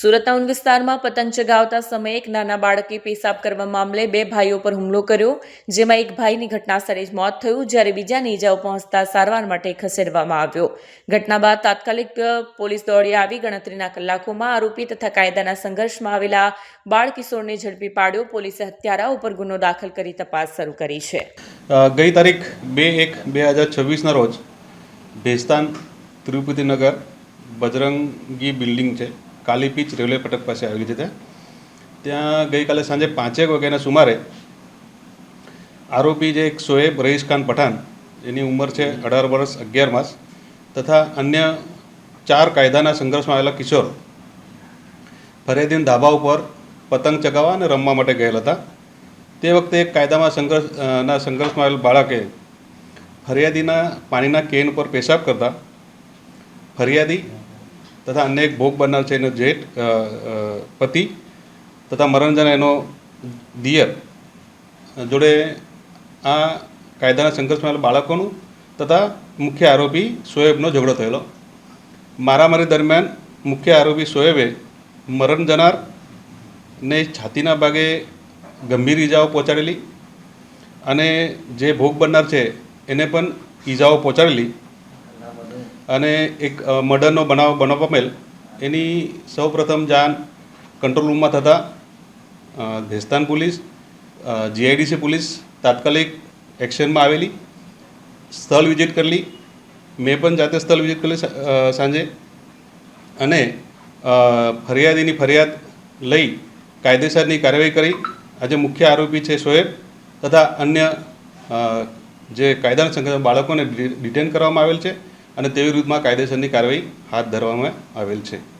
સુરતના ટાઉન વિસ્તારમાં પતંગ ચગાવતા સમયે એક નાના બાળકે પેશાબ કરવા મામલે બે ભાઈઓ પર હુમલો કર્યો, જેમાં એક ભાઈની ઘટના સ્થળે જ મોત થયું, જ્યારે બીજાને ઈજાઓ પહોંચતા સારવાર માટે ખસેડવામાં આવ્યો. ઘટના બાદ તાત્કાલિક પોલીસ દોડી આવી. ગણતરીના કલાકોમાં આરોપી તથા કાયદાના સંઘર્ષમાં આવેલા બાળ કિશોરને ઝડપી પાડ્યો. પોલીસે હત્યારા ઉપર ગુનો દાખલ કરી તપાસ શરૂ કરી છે. ગઈ તારીખ બે એક બે હજાર છવ્વીસના રોજ ભેસ્તાન તિરુપતિનગર બજરંગી બિલ્ડિંગ છે. કાલી પીચ રેલવે પટક પાસે આવી છે ત્યાં ગઈકાલે સાંજે પાંચેક વાગ્યાના સુમારે આરોપી જે એક શોએબ રઈસ ખાન પઠાણ, એની ઉંમર છે અઢાર વર્ષ અગિયાર માસ, તથા અન્ય ચાર કાયદાના સંઘર્ષમાં આવેલા કિશોર ફરિયાદીન ધાબા ઉપર પતંગ ચગાવવા અને રમવા માટે ગયેલા હતા. તે વખતે એક કાયદામાં સંઘર્ષ ના સંઘર્ષમાં આવેલ બાળકે ફરિયાદીના પાણીના કેન ઉપર પેશાબ કરતા ફરિયાદી તથા અન્ય એક ભોગ બનનાર છે એનો જેઠ પતિ તથા મરણજન એનો દિયર. જોડે આ કાયદાના સંઘર્ષમાં બાળકોનું તથા મુખ્ય આરોપી શોએબનો ઝઘડો થયેલો. મારામારી દરમિયાન મુખ્ય આરોપી શોએબે મરણ જનાર ને છાતીના ભાગે ગંભીર ઈજાઓ પહોંચાડેલી અને જે ભોગ બનનાર છે એને પણ ઈજાઓ પહોંચાડેલી. અને એક મર્ડરનો બનાવ બનાવ પામેલ. એની સૌપ્રથમ જાણ કંટ્રોલ રૂમમાં થતાં ભેસ્તાન પોલીસ જીઆઈડીસી પોલીસ તાત્કાલિક એક્શનમાં આવેલી, સ્થળ વિઝિટ કરેલી. મેં પણ જાતે સ્થળ વિઝિટ કરેલી સાંજે. અને ફરિયાદીની ફરિયાદ લઈ કાયદેસરની કાર્યવાહી કરી. આજે મુખ્ય આરોપી છે શોએબ તથા અન્ય જે કાયદાના સંગઠન બાળકોને ડિટેન કરવામાં આવેલ છે. અને તેવી વિરુદ્ધમાં કાયદેસરની કાર્યવાહી હાથ ધરવામાં આવેલ છે.